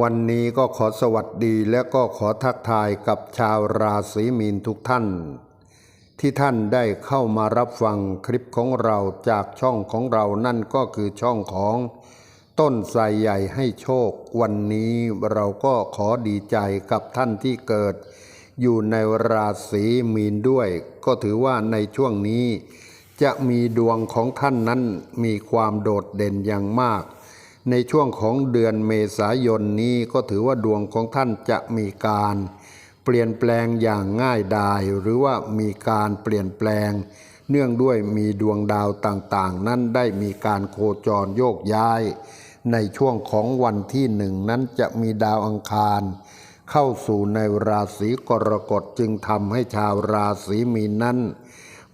วันนี้ก็ขอสวัสดีและก็ขอทักทายกับชาวราศีมีนทุกท่าน ที่ท่านได้เข้ามารับฟังคลิปของเราจากช่องของเรานั่นก็คือช่องของต้นไทรใหญ่ให้โชค วันนี้เราก็ขอดีใจกับท่านที่เกิด อยู่ในราศีมีนด้วย ก็ถือว่าในช่วงนี้ จะมีดวงของท่านนั้นมีความโดดเด่นอย่างมาก ในช่วงของเดือนเมษายนนี้ก็ถือว่าดวงของท่านจะมีการเปลี่ยนแปลงอย่างง่ายดาย หรือว่ามีการเปลี่ยนแปลง เนื่องด้วยมีดวงดาวต่างๆ นั้นได้มีการโคจรโยกย้าย ในช่วงของวันที่หนึ่งนั้นจะมีดาวอังคาร เข้าสู่ในราศีกรกฎจึงทำให้ชาวราศีมีนนั้น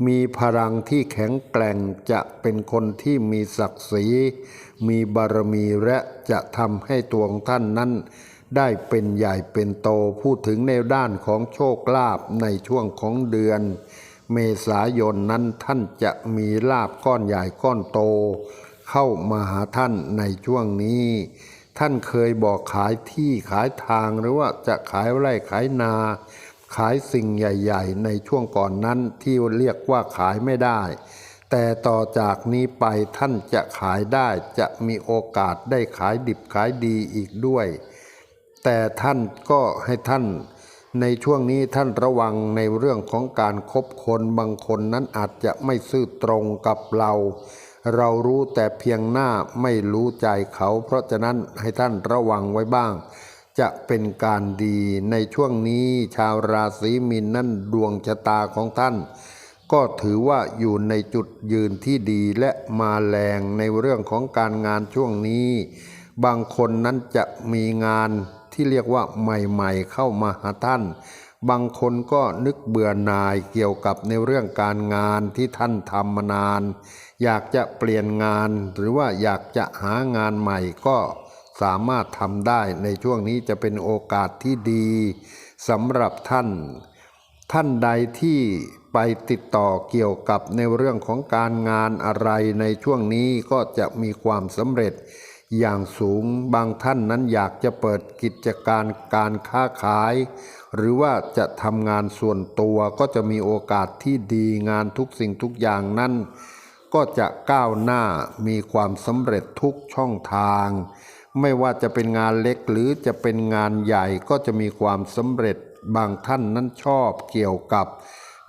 มีพลังที่แข็งแกร่งจะเป็นคนที่มีศักดิ์ศรี มีบารมีและจะทำให้ตัวของท่านนั้น ได้เป็นใหญ่เป็นโตพูดถึงในด้านของโชคลาภในช่วงของเดือน เมษายนนั้นท่านจะมีลาบก้อนใหญ่ก้อนโต เข้ามาหาท่านในช่วงนี้ ท่านเคยบอกขายที่ขายทางหรือว่าจะขายไร่ขายนา ขายสิ่งใหญ่ ๆ ในช่วงก่อนนั้นที่เรียกว่าขายไม่ได้ แต่ต่อจากนี้ไปท่านจะขายได้จะมีโอกาสได้ขายดิบขายดีอีกด้วย แต่ท่านก็ให้ท่านในช่วงนี้ท่านระวังในเรื่องของการคบคนบางคนนั้นอาจจะไม่ซื่อตรงกับเรา เรารู้แต่เพียงหน้าไม่รู้ใจเขา เพราะฉะนั้นให้ท่านระวังไว้บ้าง จะเป็นการดีในช่วงนี้ชาวราศีมีนนั่นดวงชะตาของท่าน ก็ถือว่าอยู่ในจุดยืนที่ดีและมาแรงในเรื่องของการงานช่วงนี้ บางคนนั้นจะมีงานที่เรียกว่าใหม่ๆเข้ามาหาท่าน บางคนก็นึกเบื่อหน่ายเกี่ยวกับในเรื่องการงานที่ท่านทำมานาน อยากจะเปลี่ยนงานหรือว่าอยากจะหางานใหม่ก็ สามารถทำได้ในช่วงนี้จะเป็นโอกาสที่ดีสำหรับท่าน ท่านใดที่ไปติดต่อเกี่ยวกับในเรื่องของการงานอะไรในช่วงนี้ก็จะมีความสำเร็จอย่างสูงบางท่านนั้นอยากจะเปิดกิจการการค้าขาย หรือว่าจะทำงานส่วนตัวก็จะมีโอกาสที่ดีงานทุกสิ่งทุกอย่างนั้น ก็จะก้าวหน้ามีความสำเร็จทุกช่องทาง ไม่ว่าจะเป็นงานเล็กหรือจะเป็นงานใหญ่ก็จะมีความสำเร็จบางท่านนั้นชอบเกี่ยวกับ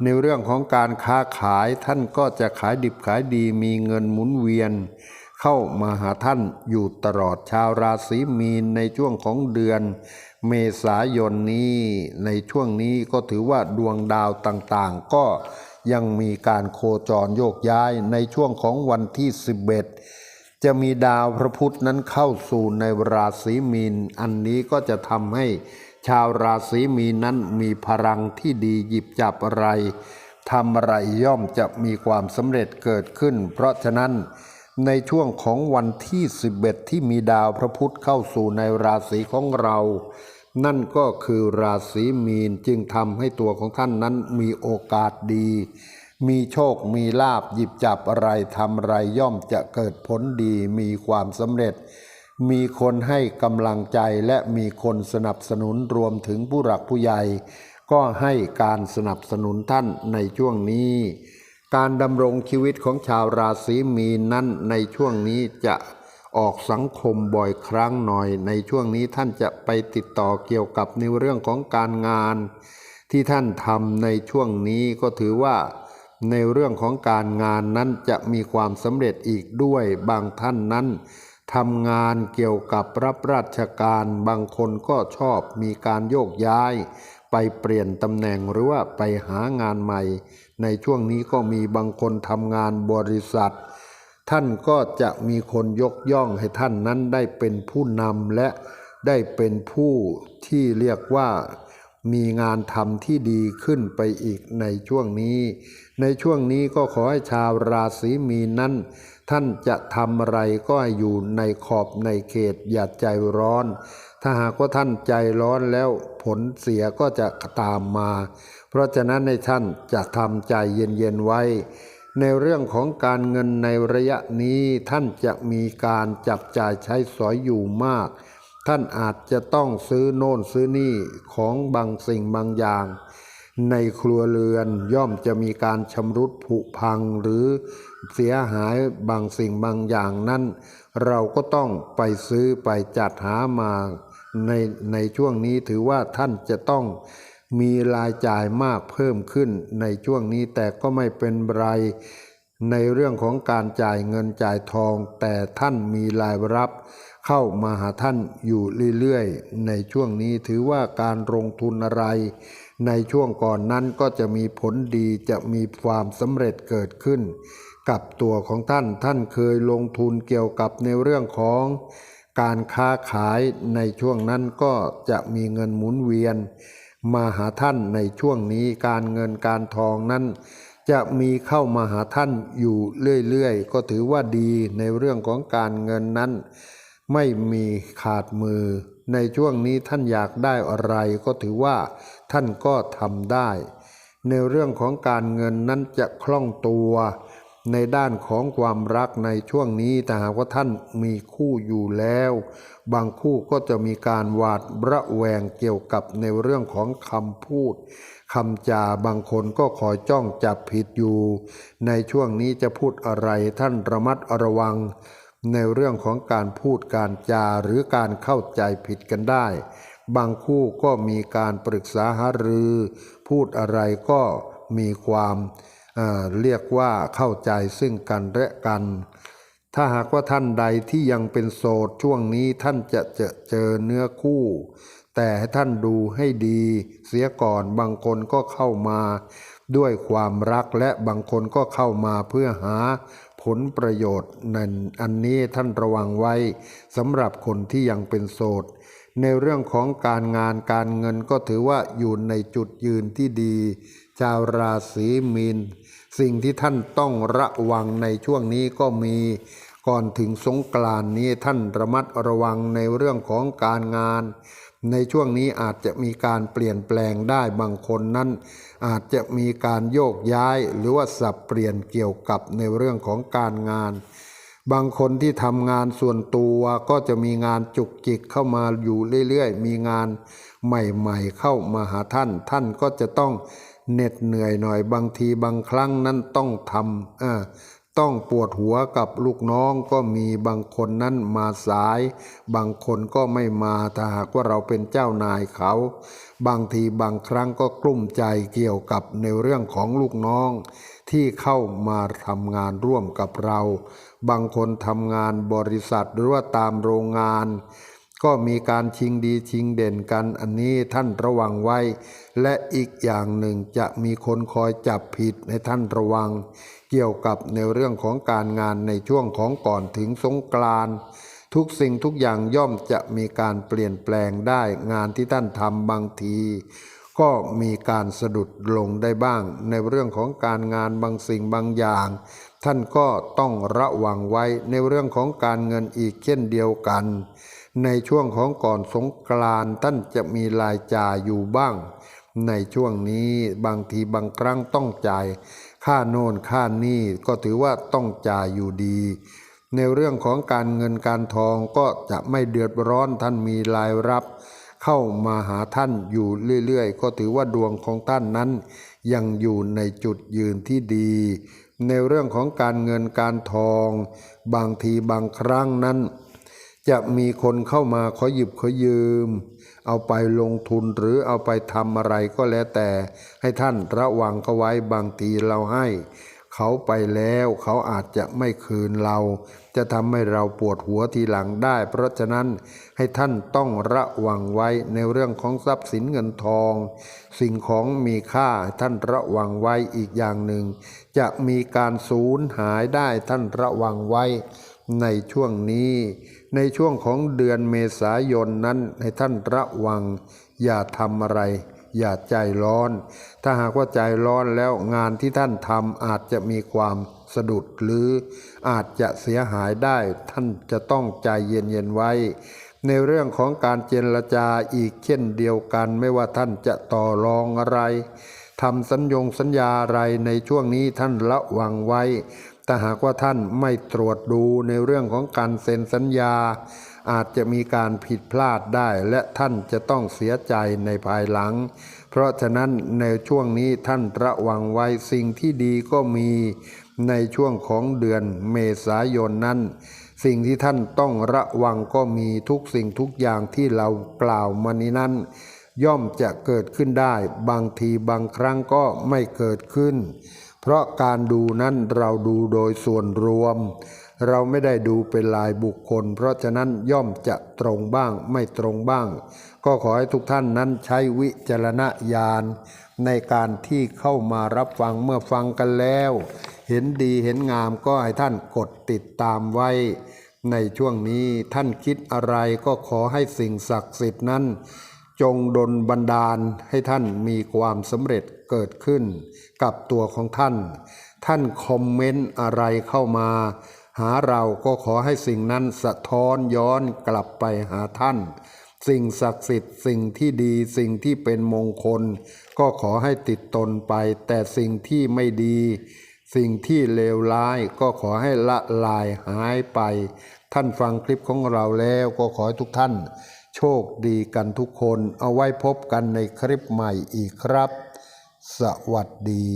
ในเรื่องของการค้าขายท่านก็จะขายดิบขายดีมีเงินหมุนเวียน เข้ามาหาท่านอยู่ตลอดชาวราศีมีนในช่วงของเดือน เมษายนนี้ในช่วงนี้ก็ถือว่าดวงดาวต่างๆ ก็ยังมีการโคจรโยกย้ายในช่วงของวันที่ 11 จะมีดาวพระพุธนั้นเข้าสู่ในราศีมีน อันนี้ก็จะทำให้ชาวราศีมีนนั้นมีพลังที่ดีหยิบจับอะไรทำอะไรย่อมจะมีความสำเร็จเกิดขึ้น เพราะฉะนั้นในช่วงของวันที่ 11 ที่มีดาวพระพุธเข้าสู่ในราศีของเรา นั่นก็คือราศีมีนจึงทำให้ตัวของท่านนั้นมีโอกาสดี มีโชคมีลาบหยิบจับอะไรทำอะไรย่อมจะเกิดผลดีมีความสำเร็จ มีคนให้กำลังใจและมีคนสนับสนุนรวมถึงผู้หลักผู้ใหญ่ ก็ให้การสนับสนุนท่านในช่วงนี้ การดำรงชีวิตของชาวราศีมีนนั้นในช่วงนี้จะออกสังคมบ่อยครั้งหน่อย ในช่วงนี้ท่านจะไปติดต่อเกี่ยวกับในเรื่องของการงาน ที่ท่านทำในช่วงนี้ก็ถือว่า ในเรื่องของการงานนั้นจะมีความสำเร็จอีกด้วยบางท่านนั้นทำงานเกี่ยวกับรับราชการบางคนก็ชอบมีการโยกย้าย ไปเปลี่ยนตำแหน่งหรือว่าไปหางานใหม่ ในช่วงนี้ก็มีบางคนทำงานบริษัท ท่านก็จะมีคนยกย่องให้ท่านนั้นได้เป็นผู้นำและได้เป็นผู้ที่เรียกว่า มีงานทำที่ดีขึ้นไปอีกในช่วงนี้ ในช่วงนี้ก็ขอให้ชาวราศีมีนนั้น ท่านจะทำอะไรก็อยู่ในขอบในเขตอย่าใจร้อน ถ้าหากว่าท่านใจร้อนแล้วผลเสียก็จะตามมา เพราะฉะนั้นในท่านจะทำใจเย็นๆไว้ ในเรื่องของการเงินในระยะนี้ท่านจะมีการจับจ่ายใช้สอยอยู่มาก ท่านอาจจะต้องซื้อโน่นซื้อนี่ของบางสิ่งบางอย่าง ในครัวเรือนย่อมจะมีการชำรุดผุพังหรือเสียหายบางสิ่งบางอย่างนั้น เราก็ต้องไปซื้อไปจัดหามาในในช่วงนี้ถือว่าท่านจะต้องมีรายจ่ายมากเพิ่มขึ้นในช่วงนี้แต่ก็ไม่เป็นไร ในเรื่องของการจ่ายเงินจ่ายทอง แต่ท่านมีรายรับ เข้ามาหาท่านอยู่เรื่อยๆ ในช่วงนี้ถือว่าการลงทุนอะไร ในช่วงก่อนนั้นก็จะมีผลดีจะมีความสำเร็จเกิดขึ้น กับตัวของท่านท่านเคยลงทุนเกี่ยวกับในเรื่องของการค้าขายในช่วงนั้นก็จะมีเงินหมุนเวียน มาหาท่านในช่วงนี้การเงินการทองนั้น จะมีเข้ามาหาท่านอยู่เรื่อย ๆ ก็ถือว่าดีในเรื่องของการเงินนั้น ไม่มีขาดมือ ในช่วงนี้ท่านอยากได้อะไร ก็ถือว่าท่านก็ทำได้ ในเรื่องของการเงินนั้นจะคล่องตัว ในด้านของความรักในช่วงนี้แต่หากว่าท่านมีคู่อยู่แล้ว บางคู่ก็จะมีการหวาดระแวงเกี่ยวกับในเรื่องของคำพูดคำจาบางคนก็คอยจ้องจับผิดอยู่ ในช่วงนี้จะพูดอะไรท่านระมัดระวัง ในเรื่องของการพูดการจาหรือการเข้าใจผิดกันได้ บางคู่ก็มีการปรึกษาหารือ พูดอะไรก็มีความ เเรียกว่าเข้าใจซึ่งกันและกัน ถ้าหากว่าท่านใดที่ยังเป็นโสดช่วงนี้ท่านจะเจอเจอเนื้อคู่ แต่ให้ท่านดูให้ดีเสียก่อนบางคนก็เข้ามาด้วยความรักและบางคนก็เข้ามาเพื่อหาผลประโยชน์นั่นอันนี้ท่านระวังไว้สำหรับคนที่ยังเป็นโสด ในเรื่องของการงานการเงินก็ถือว่าอยู่ในจุดยืนที่ดี ชาวราศีมีน สิ่งที่ท่านต้องระวังในช่วงนี้ก็มีก่อนถึงสงกรานนี้ท่านระมัดระวังในเรื่องของการงาน ในช่วงนี้อาจจะมีการเปลี่ยนแปลงได้บางคนนั้น อาจจะมีการโยกย้ายหรือว่าสับเปลี่ยนเกี่ยวกับในเรื่องของการงาน บางคนที่ทำงานส่วนตัวก็จะมีงานจุกจิกเข้ามาอยู่เรื่อยๆ มีงานใหม่ๆ เข้ามาหาท่าน ท่านก็จะต้องเหน็ดเหนื่อยหน่อยบางทีบางครั้งนั้นต้องทำอ่า ต้องปวดหัวกับลูกน้องก็มีบางคนนั้นมาสาย บางคนก็ไม่มาถ้าหากว่าเราเป็นเจ้านายเขา บางทีบางครั้งก็กลุ้มใจเกี่ยวกับในเรื่องของลูกน้อง ที่เข้ามาทำงานร่วมกับเรา บางคนทำงานบริษัทหรือว่าตามโรงงาน ก็มีการชิงดีชิงเด่นกันอันนี้ท่านระวังไว้ และอีกอย่างหนึ่งจะมีคนคอยจับผิดให้ท่านระวัง เกี่ยวกับในเรื่องของการงานในช่วงของก่อนถึงสงกรานต์ทุกสิ่งทุกอย่างย่อมจะมีการเปลี่ยนแปลงได้งานที่ท่านทำบางที ก็มีการสะดุดลงได้บ้าง ในเรื่องของการงานบางสิ่งบางอย่าง ท่านก็ต้องระวังไว้ในเรื่องของการเงินอีกเช่นเดียวกัน ในช่วงของก่อนสงกรานต์ท่านจะมีรายจ่ายอยู่บ้าง ในช่วงนี้บางทีบางครั้งต้องจ่าย ค่าโน่นค่านี่ก็ถือว่าต้องจ่ายอยู่ดี ในเรื่องของการเงินการทองก็จะไม่เดือดร้อนท่านมีรายรับ เข้ามาหาท่านอยู่เรื่อยๆ ก็ถือว่าดวงของท่านนั้น ยังอยู่ในจุดยืนที่ดี ในเรื่องของการเงินการทอง บางทีบางครั้งนั้น จะมีคนเข้ามาขอหยิบขอยืม เอาไปลงทุนหรือเอาไปทำอะไรก็แล้วแต่ ให้ท่านระวังเขาไว้บางทีเราให้ เขาไปแล้วเขาอาจจะไม่คืนเรา จะทำให้เราปวดหัวทีหลังได้ เพราะฉะนั้นให้ท่านต้องระวังไว้ในเรื่องของทรัพย์สินเงินทอง สิ่งของมีค่าท่านระวังไว้อีกอย่างหนึ่ง จะมีการสูญหายได้ท่านระวังไว้ในช่วงนี้ ในช่วงของเดือนเมษายนนั้นให้ท่านระวัง อย่าทำอะไร อย่าใจร้อน ถ้าหากว่าใจร้อนแล้วงานที่ท่านทำอาจจะมีความสะดุดหรืออาจจะเสียหายได้ ท่านจะต้องใจเย็นๆไว้ ในเรื่องของการเจรจาอีกเช่นเดียวกัน ไม่ว่าท่านจะต่อรองอะไรทำสัญญงสัญญาอะไรในช่วงนี้ท่านระวังไว้ แต่หากว่าท่านไม่ตรวจดูในเรื่องของการเซ็นสัญญา อาจจะมีการผิดพลาดได้ และท่านจะต้องเสียใจในภายหลัง เพราะฉะนั้นในช่วงนี้ท่านระวังไว้สิ่งที่ดีก็มีในช่วงของเดือนเมษายนนั้น สิ่งที่ท่านต้องระวังก็มีทุกสิ่งทุกอย่างที่เรากล่าวมานี้นั้น ย่อมจะเกิดขึ้นได้ บางทีบางครั้งก็ไม่เกิดขึ้น เพราะการดูนั้นเราดูโดยส่วนรวม เราไม่ได้ดูเป็นลายบุคคล เพราะฉะนั้นย่อมจะตรงบ้างไม่ตรงบ้าง ก็ขอให้ทุกท่านนั้นใช้วิจารณญาณในการที่เข้ามารับฟังเมื่อฟังกันแล้ว เห็นดีเห็นงามก็ให้ท่านกดติดตามไว้ ในช่วงนี้ท่านคิดอะไรก็ขอให้สิ่งศักดิ์สิทธิ์นั้น จงดลบันดาลให้ท่านมีความสำเร็จเกิดขึ้น กับตัวของท่าน ท่านคอมเมนต์อะไรเข้ามา หาเราก็ขอให้สิ่งนั้นสะท้อนย้อนกลับไปหาท่าน สิ่งศักดิ์สิทธิ์สิ่งที่ดีสิ่งที่เป็นมงคล ก็ขอให้ติดตนไป แต่สิ่งที่ไม่ดี สิ่งที่เลวร้ายก็ขอให้ละลายหายไป ท่านฟังคลิปของเราแล้วก็ขอให้ทุกท่าน โชคดีกันทุกคนเอาไว้พบกันในคลิปใหม่อีกครับ สวัสดี